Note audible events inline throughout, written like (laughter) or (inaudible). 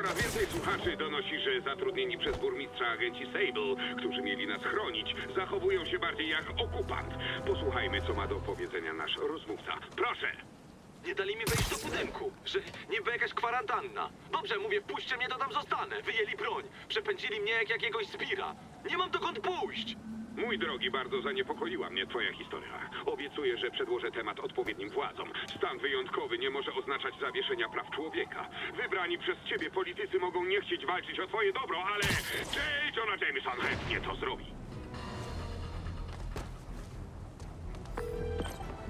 Coraz więcej słuchaczy donosi, że zatrudnieni przez burmistrza agenci Sable, którzy mieli nas chronić, zachowują się bardziej jak okupant. Posłuchajmy, co ma do powiedzenia nasz rozmówca. Proszę! Nie dali mi wejść do budynku, że niby jakaś kwarantanna. Dobrze, mówię, wpuśćcie mnie, to tam zostanę. Wyjęli broń, przepędzili mnie jak jakiegoś zbira. Nie mam dokąd pójść. Mój drogi, bardzo zaniepokoiła mnie twoja historia. Obiecuję, że przedłożę temat odpowiednim władzom. Stan wyjątkowy nie może oznaczać zawieszenia praw człowieka. Wybrani przez ciebie politycy mogą nie chcieć walczyć o twoje dobro, ale J. Jonah Jameson chętnie to zrobi.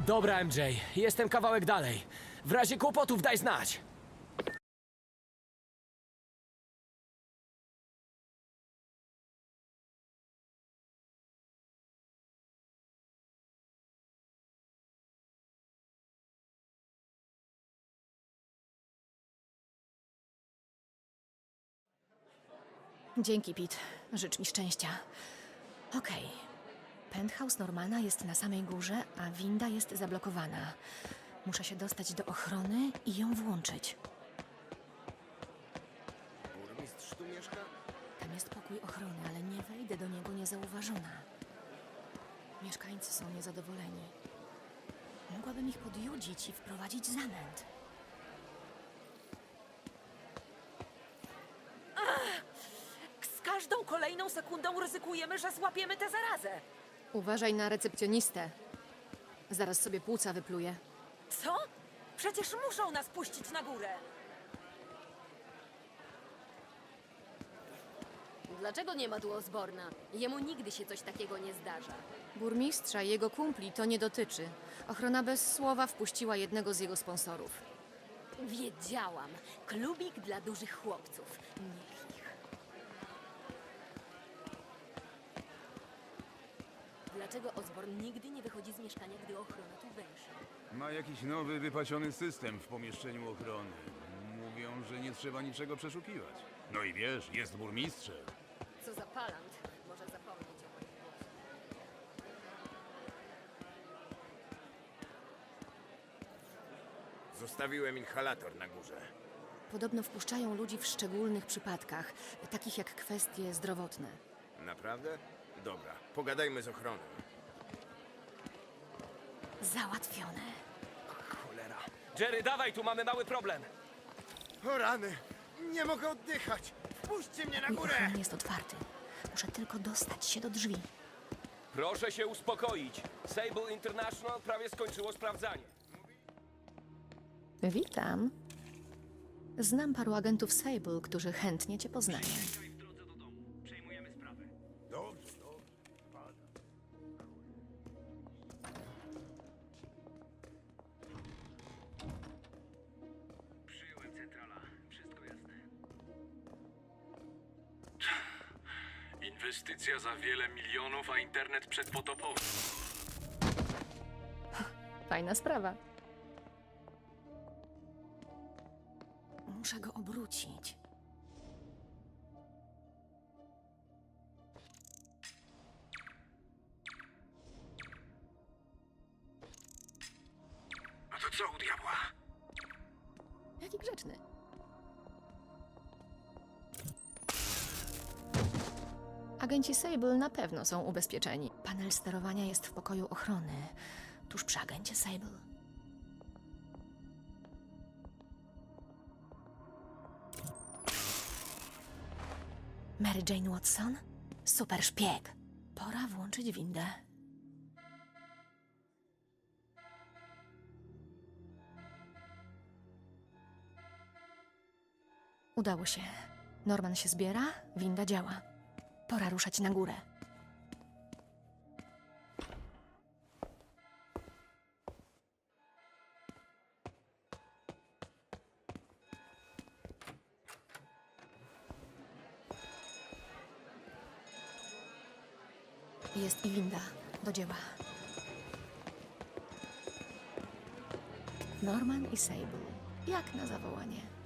Dobra, MJ, jestem kawałek dalej. W razie kłopotów daj znać. Dzięki, Pete. Życz mi szczęścia. Okej. Penthouse Normana jest na samej górze, a winda jest zablokowana. Muszę się dostać do ochrony i ją włączyć. Burmistrz tu mieszka? Tam jest pokój ochrony, ale nie wejdę do niego niezauważona. Mieszkańcy są niezadowoleni. Mogłabym ich podjudzić i wprowadzić zamęt. Z każdą kolejną sekundą ryzykujemy, że złapiemy tę zarazę. Uważaj na recepcjonistę. Zaraz sobie płuca wypluje. Co? Przecież muszą nas puścić na górę. Dlaczego nie ma tu Osborna? Jemu nigdy się coś takiego nie zdarza. Burmistrza i jego kumpli to nie dotyczy. Ochrona bez słowa wpuściła jednego z jego sponsorów. Wiedziałam. Klubik dla dużych chłopców. Niech Dlaczego Osborn nigdy nie wychodzi z mieszkania, gdy ochrona tu węszy? Ma jakiś nowy, wypaciony system w pomieszczeniu ochrony. Mówią, że nie trzeba niczego przeszukiwać. No i wiesz, jest burmistrzem. Co za palant. Może zapomnieć o moim głosie. Zostawiłem inhalator na górze. Podobno wpuszczają ludzi w szczególnych przypadkach, takich jak kwestie zdrowotne. Naprawdę? Dobra, pogadajmy z ochroną. Załatwione. Cholera. Jerry, dawaj, tu mamy mały problem. O rany! Nie mogę oddychać! Wpuśćcie mnie na Mój górę! ochron jest otwarty. Muszę tylko dostać się do drzwi. Proszę się uspokoić. Sable International prawie skończyło sprawdzanie. Witam. Znam paru agentów Sable, którzy chętnie cię poznają. Inwestycja za wiele milionów, a internet przedpotopowy. Fajna sprawa. Muszę go obrócić. Sable na pewno są ubezpieczeni. Panel sterowania jest w pokoju ochrony, tuż przy agencie Sable. Mary Jane Watson? Super szpieg. Pora włączyć windę. Udało się. Norman się zbiera, winda działa. Pora ruszać na górę. Jest i winda. Do dzieła. Norman i Sable. Jak na zawołanie.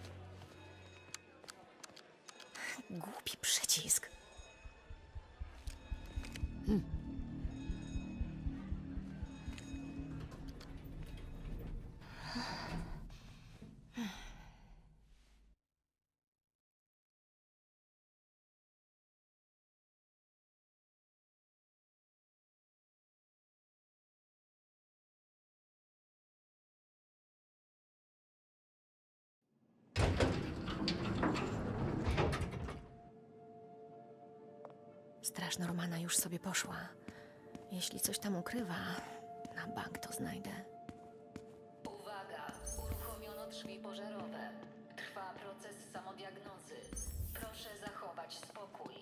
Już sobie poszła. Jeśli coś tam ukrywa, na bank to znajdę. Uwaga! Uruchomiono drzwi pożarowe. Trwa proces samodiagnozy. Proszę zachować spokój.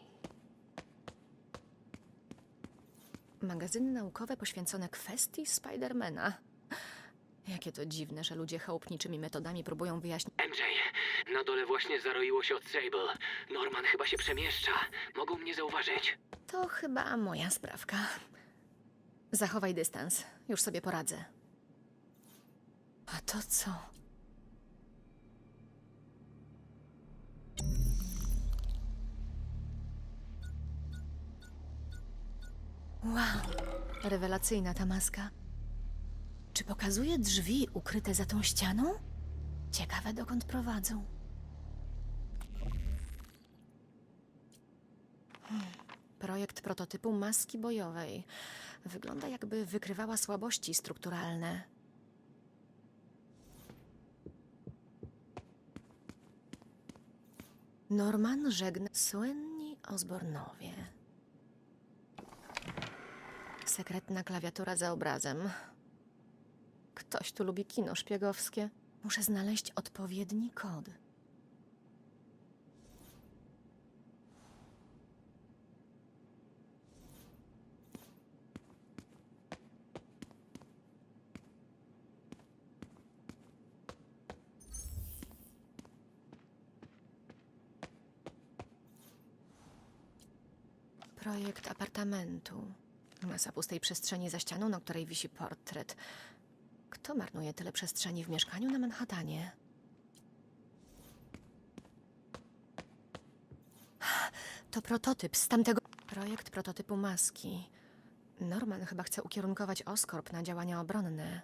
Magazyny naukowe poświęcone kwestii Spidermana. Jakie to dziwne, że ludzie chałupniczymi metodami próbują wyjaśnić. MJ, na dole właśnie zaroiło się od Sable. Norman chyba się przemieszcza. Mogą mnie zauważyć. To chyba moja sprawka. Zachowaj dystans. Już sobie poradzę. A to co? Wow, rewelacyjna ta maska. Czy pokazuje drzwi ukryte za tą ścianą? Ciekawe, dokąd prowadzą. Projekt prototypu maski bojowej. Wygląda jakby wykrywała słabości strukturalne. Norman żegna słynni Osbornowie. Sekretna klawiatura za obrazem. Ktoś tu lubi kino szpiegowskie. Muszę znaleźć odpowiedni kod. Projekt apartamentu. Masa pustej przestrzeni za ścianą, na której wisi portret. Kto marnuje tyle przestrzeni w mieszkaniu na Manhattanie? To prototyp z tamtego. Projekt prototypu maski. Norman chyba chce ukierunkować Oscorp na działania obronne.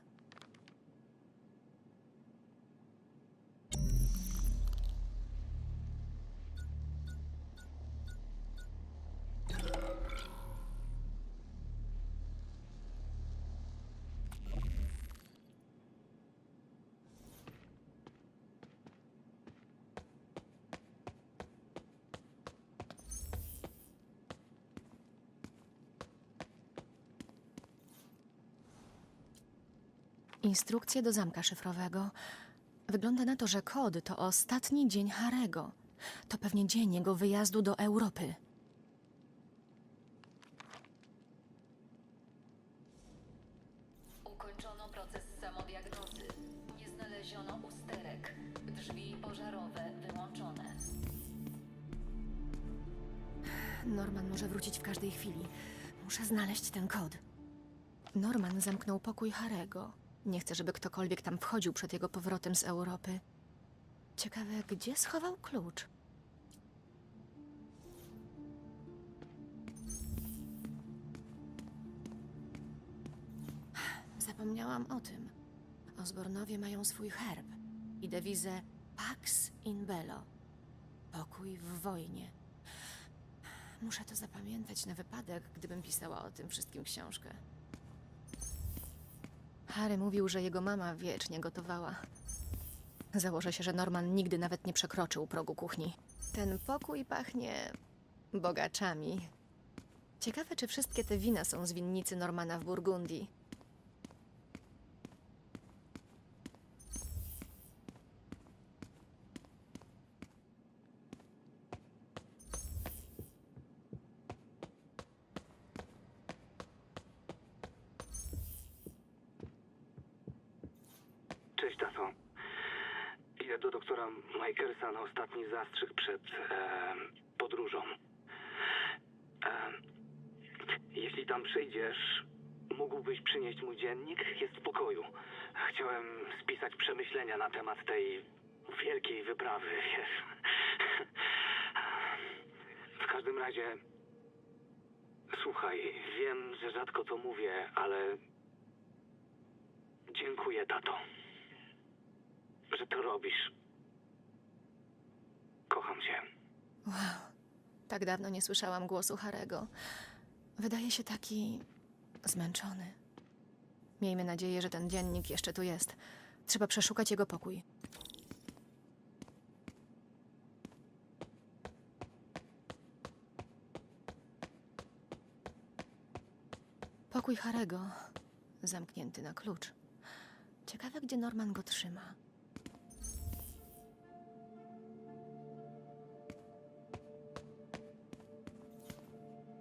Instrukcje do zamka szyfrowego. Wygląda na to, że kod to ostatni dzień Harego. To pewnie dzień jego wyjazdu do Europy. Ukończono proces samodiagnozy. Nie znaleziono usterek. Drzwi pożarowe wyłączone. Norman może wrócić w każdej chwili. Muszę znaleźć ten kod. Norman zamknął pokój Harego. Nie chcę, żeby ktokolwiek tam wchodził przed jego powrotem z Europy. Ciekawe, gdzie schował klucz? Zapomniałam o tym. Osbornowie mają swój herb i dewizę Pax in Bello. Pokój w wojnie. Muszę to zapamiętać na wypadek, gdybym pisała o tym wszystkim książkę. Harry mówił, że jego mama wiecznie gotowała. Założę się, że Norman nigdy nawet nie przekroczył progu kuchni. Ten pokój pachnie bogaczami. Ciekawe, czy wszystkie te wina są z winnicy Normana w Burgundii. Tato. Idę do doktora Michaelsa na ostatni zastrzyk przed e, podróżą. E, jeśli tam przyjdziesz, mógłbyś przynieść mój dziennik? Jest w pokoju. Chciałem spisać przemyślenia na temat tej wielkiej wyprawy, wiesz. W każdym razie, słuchaj, wiem, że rzadko to mówię, ale dziękuję, tato że to robisz. Kocham cię. Wow, tak dawno nie słyszałam głosu Harego. Wydaje się taki zmęczony. Miejmy nadzieję, że ten dziennik jeszcze tu jest. Trzeba przeszukać jego pokój. Pokój Harego. Zamknięty na klucz. Ciekawe, gdzie Norman go trzyma.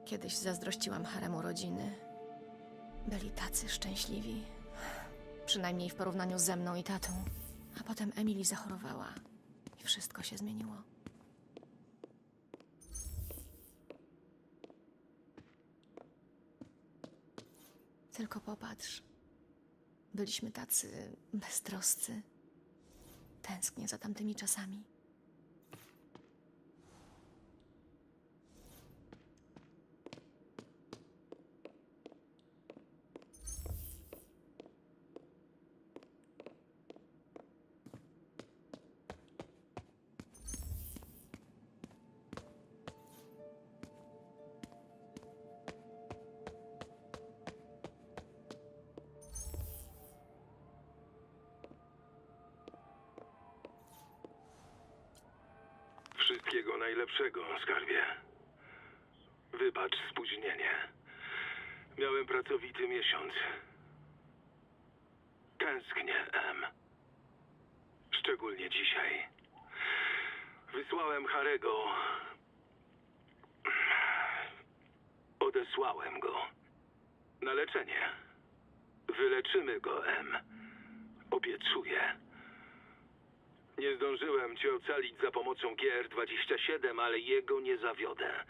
Kiedyś zazdrościłam Haremu rodziny. Byli tacy szczęśliwi. Przynajmniej w porównaniu ze mną i tatą. A potem Emily zachorowała i wszystko się zmieniło. Tylko popatrz. Byliśmy tacy beztroscy. Tęsknię za tamtymi czasami. Najlepszego, skarbie. Wybacz spóźnienie. Miałem pracowity miesiąc. Tęsknię, Em. Szczególnie dzisiaj. Wysłałem Harego. Odesłałem go. Na leczenie. Wyleczymy go, Em. Obiecuję. Nie zdążyłem cię ocalić za pomocą GR-27, ale jego nie zawiodę.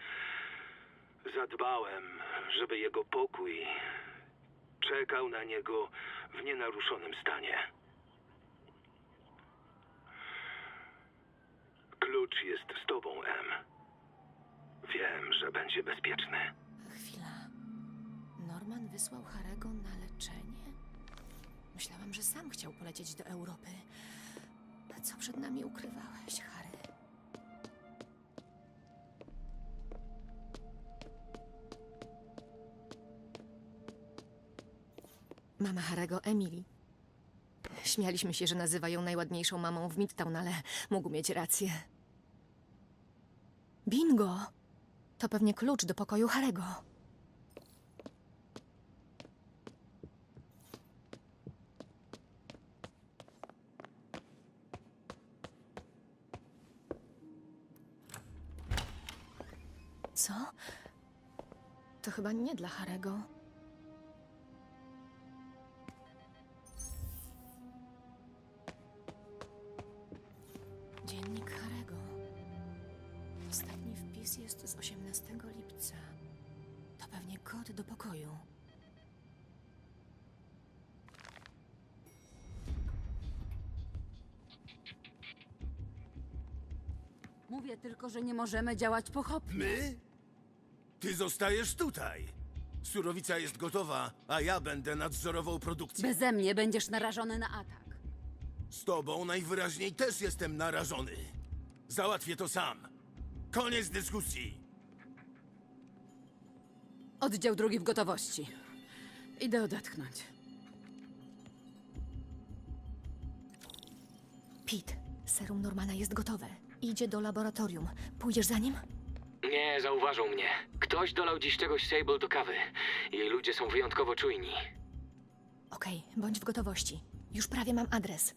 Zadbałem, żeby jego pokój czekał na niego w nienaruszonym stanie. Klucz jest z tobą, M. Wiem, że będzie bezpieczny. Chwila. Norman wysłał Harego na leczenie? Myślałam, że sam chciał polecieć do Europy. Co przed nami ukrywałeś, Harry? Mama Harego, Emily. Śmialiśmy się, że nazywa ją najładniejszą mamą w Midtown, ale mógł mieć rację. Bingo! To pewnie klucz do pokoju Harego. Co? To chyba nie dla Harego. Dziennik Harego. Ostatni wpis jest z 18 lipca. To pewnie kod do pokoju. Mówię tylko, że nie możemy działać pochopnie. My? Ty zostajesz tutaj. Surowica jest gotowa, a ja będę nadzorował produkcję. Beze mnie będziesz narażony na atak. Z tobą najwyraźniej też jestem narażony. Załatwię to sam. Koniec dyskusji. Oddział drugi w gotowości. Idę odetchnąć. Pete, serum Normana jest gotowe. Idzie do laboratorium. Pójdziesz za nim? Nie zauważył mnie. Ktoś dolał dziś czegoś Sable do kawy. Jej ludzie są wyjątkowo czujni. Okej, bądź w gotowości. Już prawie mam adres.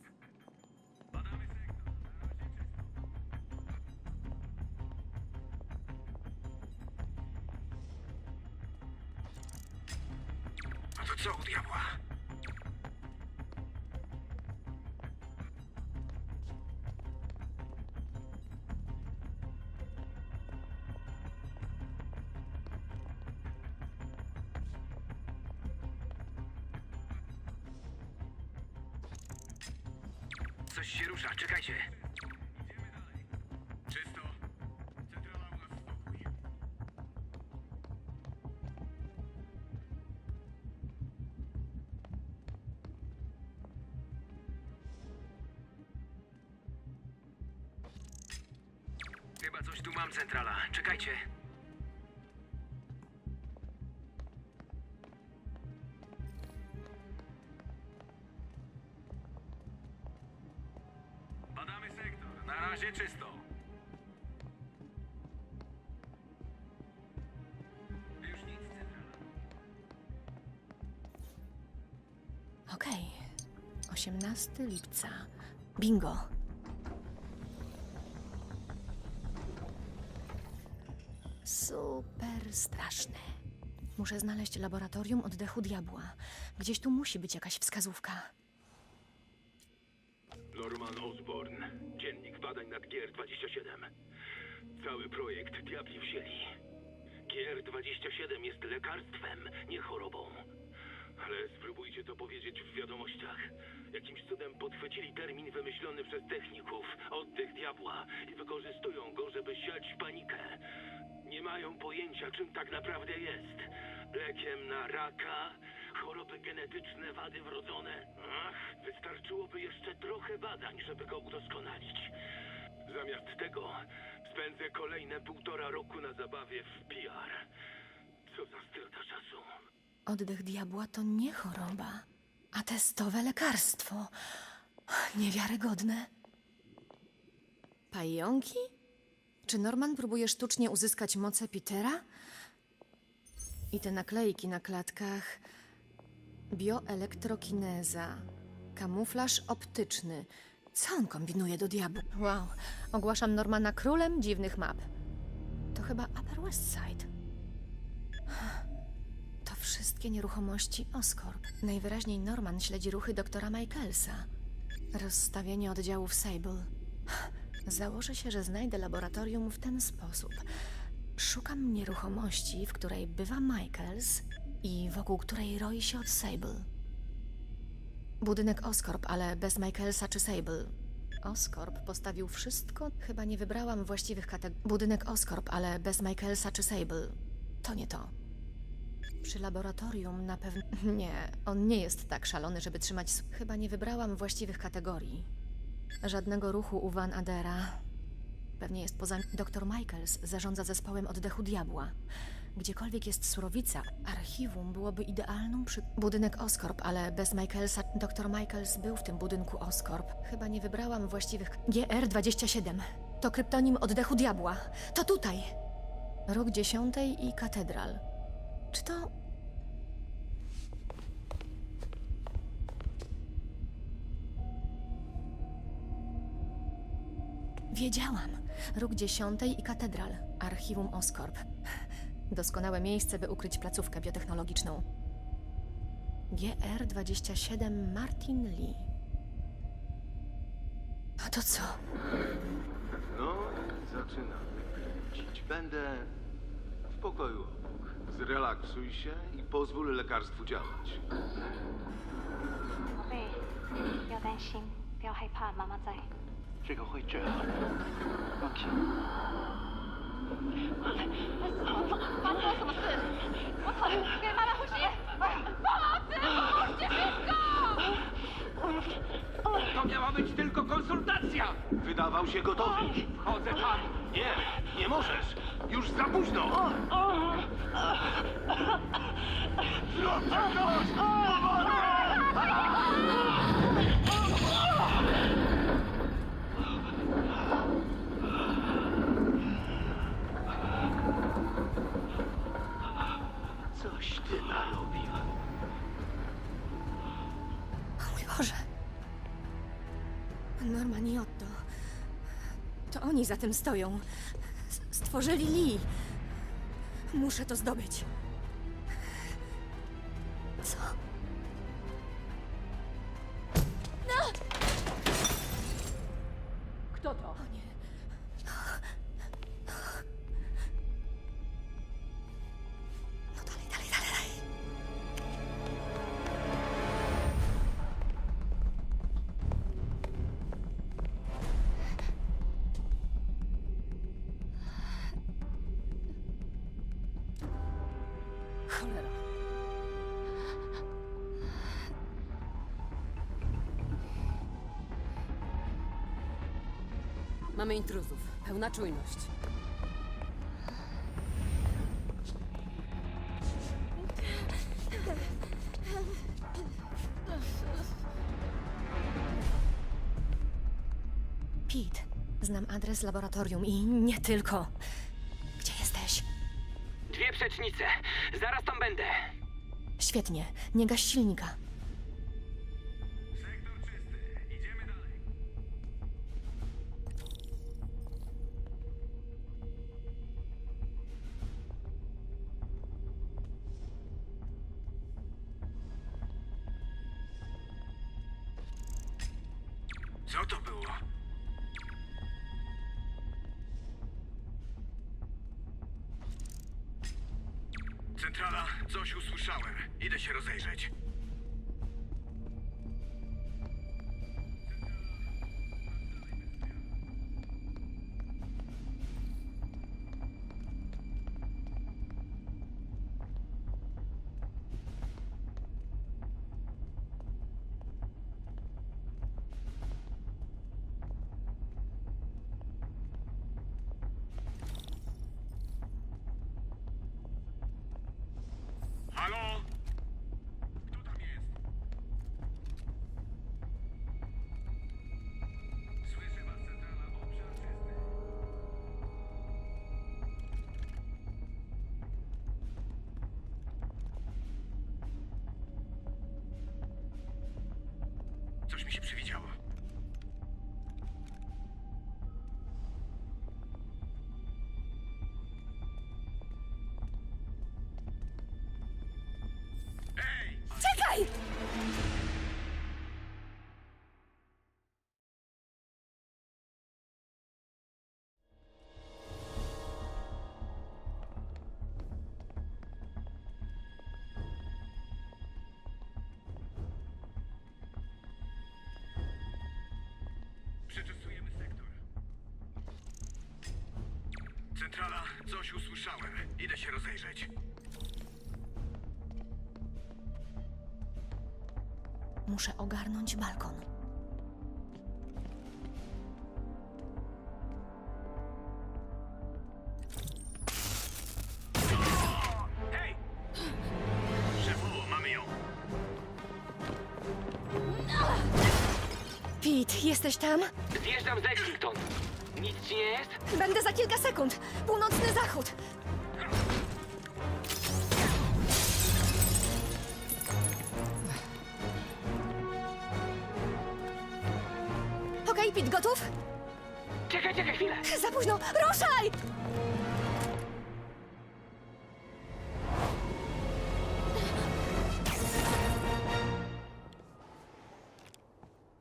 Chyba coś tu mam, centrala. Czekajcie. Badamy sektor. Na razie czysto. Już nic, centrala. Okej. 18 lipca. Bingo. Straszne. Muszę znaleźć laboratorium oddechu diabła. Gdzieś tu musi być jakaś wskazówka. Norman Osborn, dziennik badań nad GR-27. Cały projekt diabli wzięli. GR-27 jest lekarstwem, nie chorobą. Ale spróbujcie to powiedzieć w wiadomościach. Jakimś cudem podchwycili termin wymyślony przez techników, oddech diabła, i wykorzystują go, żeby siać panikę. Nie mają pojęcia, czym tak naprawdę jest. Lekiem na raka, choroby genetyczne, wady wrodzone. Ach, wystarczyłoby jeszcze trochę badań, żeby go udoskonalić. Zamiast tego spędzę kolejne półtora roku na zabawie w PR. Co za strata czasu. Oddech diabła to nie choroba, a testowe lekarstwo. Niewiarygodne. Pająki? Czy Norman próbuje sztucznie uzyskać moce Petera? I te naklejki na klatkach. Bioelektrokineza. Kamuflaż optyczny. Co on kombinuje do diabła? Wow, ogłaszam Normana królem dziwnych map. To chyba Upper West Side. To wszystkie nieruchomości Oscorp. Najwyraźniej Norman śledzi ruchy doktora Michaelsa. Rozstawienie oddziałów Sable. Założę się, że znajdę laboratorium w ten sposób. Szukam nieruchomości, w której bywa Michaels i wokół której roi się od Sable. Budynek Oscorp, ale bez Michaelsa czy Sable. Oscorp postawił wszystko. Chyba nie wybrałam właściwych kategorii. Budynek Oscorp, ale bez Michaelsa czy Sable. To nie to. Przy laboratorium na pewno. (laughs) Nie, on nie jest tak szalony, żeby trzymać. Chyba nie wybrałam właściwych kategorii. Żadnego ruchu u Van Adera. Pewnie jest poza. Doktor Michaels zarządza zespołem oddechu diabła. Gdziekolwiek jest surowica, archiwum byłoby idealną przy. Budynek Oscorp, ale bez Michaelsa. Doktor Michaels był w tym budynku Oscorp. Chyba nie wybrałam właściwych. GR-27. To kryptonim oddechu diabła. To tutaj! Rok dziesiątej i katedral. Czy to. Wiedziałam. Róg dziesiątej i katedral. Archiwum Oscorp. Doskonałe miejsce, by ukryć placówkę biotechnologiczną. GR-27 Martin Lee. A to co? No i zaczynamy kręcić. Będę w pokoju obok. Zrelaksuj się i pozwól lekarstwu działać. 宝贝，不要担心，不要害怕，妈妈在。 这个会治好的，放心。发生了什么事？我操！给妈妈呼吸！pomocy! Pomóżcie szybko! To miała być tylko konsultacja! Wydawał się gotowy. Chodzę tam! Nie, nie możesz. Już za późno. Coś Za tym stoją. Stworzyli Lee. Muszę to zdobyć. Mamy intruzów. Pełna czujność. Pete, znam adres laboratorium i nie tylko. Gdzie jesteś? Dwie przecznice. Zaraz tam będę. Świetnie, nie gaś silnika. Centrala, coś usłyszałem. Idę się rozejrzeć. Halo? Kto tam jest? Słyszy was centrala, obszar czysty. Coś mi się przywidziało. Centrala, coś usłyszałem. Idę się rozejrzeć. Muszę ogarnąć balkon. Sekund. Północny zachód. Okej, Pete, gotów? Czekaj, czekaj chwilę. Za późno. Ruszaj!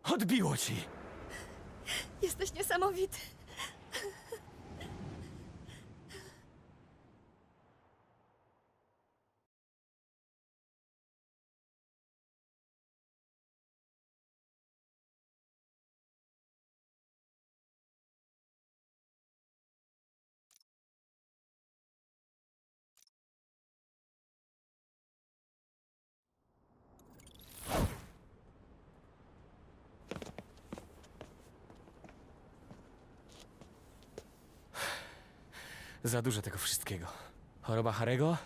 Odbiło ci! Jesteś niesamowity. Za dużo tego wszystkiego. Choroba Harego,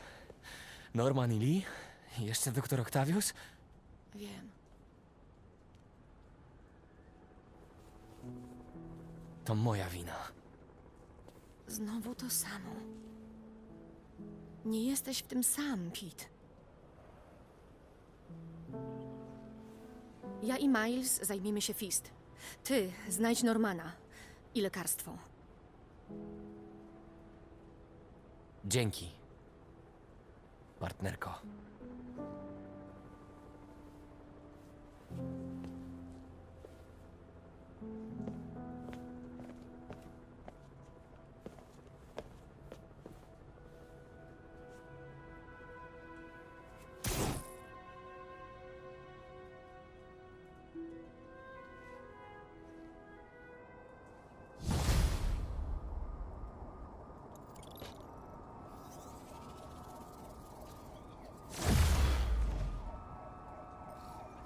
Norman i Lee, i jeszcze doktor Octavius. Wiem. To moja wina. Znowu to samo. Nie jesteś w tym sam, Pete. Ja i Miles zajmiemy się Fist. Ty znajdź Normana i lekarstwo. Dzięki. Partnerko.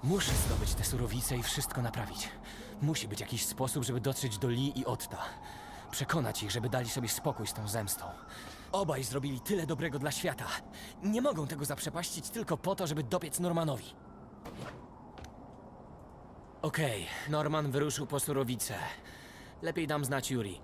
Muszę zdobyć te surowice i wszystko naprawić. Musi być jakiś sposób, żeby dotrzeć do Lee i Otta. Przekonać ich, żeby dali sobie spokój z tą zemstą. Obaj zrobili tyle dobrego dla świata. Nie mogą tego zaprzepaścić tylko po to, żeby dopiec Normanowi. Okej, Norman wyruszył po surowice. Lepiej dam znać Yuri.